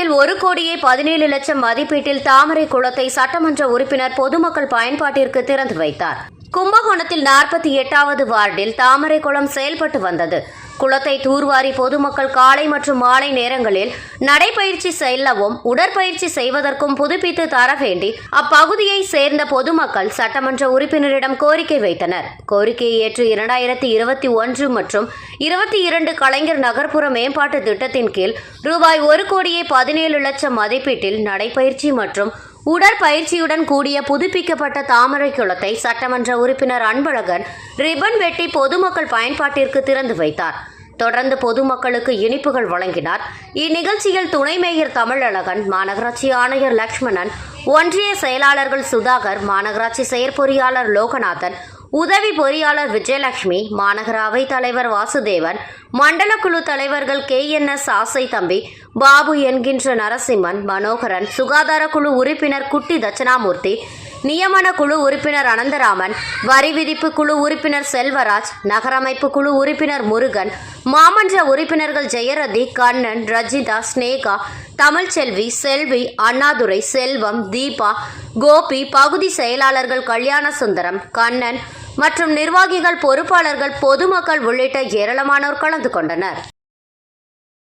தமிழகத்தில் ஒரு கோடியே பதினேழு லட்சம் மதிப்பீட்டில் தாமரை குளத்தை சட்டமன்ற உறுப்பினர் பொதுமக்கள் பயன்பாட்டிற்கு திறந்து வைத்தார். கும்பகோணத்தில் நாற்பத்தி எட்டாவது வார்டில் தாமரை குளம் செயல்பட்டு வந்தது. குளத்தை தூர்வாரி பொதுமக்கள் காலை மற்றும் மாலை நேரங்களில் நடைபயிற்சி செல்லவும் உடற்பயிற்சி செய்வதற்கும் புதுப்பித்து தர வேண்டி அப்பகுதியை சேர்ந்த பொதுமக்கள் சட்டமன்ற உறுப்பினரிடம் கோரிக்கை வைத்தனர். கோரிக்கையை ஏற்று இரண்டாயிரத்தி இருபத்தி ஒன்று மற்றும் இருபத்தி இரண்டு கலைஞர் நகர்ப்புற மேம்பாட்டு திட்டத்தின் கீழ் ரூபாய் ஒரு கோடியே பதினேழு லட்சம் மதிப்பீட்டில் நடைபயிற்சி மற்றும் உடற்பயிற்சியுடன் கூடிய புதுப்பிக்கப்பட்ட தாமரை குளத்தை சட்டமன்ற உறுப்பினர் அன்பழகன் ரிப்பன் வெட்டி பொதுமக்கள் பயன்பாட்டிற்கு திறந்து வைத்தார். தொடர்ந்து பொதுமக்களுக்கு இனிப்புகள் வழங்கினார். இந்நிகழ்ச்சியில் துணை மேயர் தமிழழகன் மாநகராட்சி ஆணையர் லக்ஷ்மணன் ஒன்றிய செயலாளர்கள் சுதாகர் மாநகராட்சி செயற்பொறியாளர் லோகநாதன் உதவி பொறியாளர் விஜயலட்சுமி மாநகர தலைவர் வாசுதேவன் மண்டல குழு தலைவர்கள் கே. என். எஸ். ஆசை தம்பி பாபு என்கின்ற நரசிம்மன் மனோகரன் சுகாதார குழு உறுப்பினர் குட்டி தட்சணாமூர்த்தி நியமன குழு உறுப்பினர் அனந்தராமன் வரி விதிப்பு குழு உறுப்பினர் செல்வராஜ் நகரமைப்பு குழு உறுப்பினர் முருகன் மாமன்ற உறுப்பினர்கள் ஜெயரதி கண்ணன் ரஜிதா ஸ்னேகா தமிழ்ச்செல்வி செல்வி அண்ணாதுரை செல்வம் தீபா கோபி பகுதி செயலாளர்கள் கல்யாண சுந்தரம் கண்ணன் மற்றும் நிர்வாகிகள் பொறுப்பாளர்கள் பொதுமக்கள் உள்ளிட்ட ஏராளமானோர் கலந்து கொண்டனர்.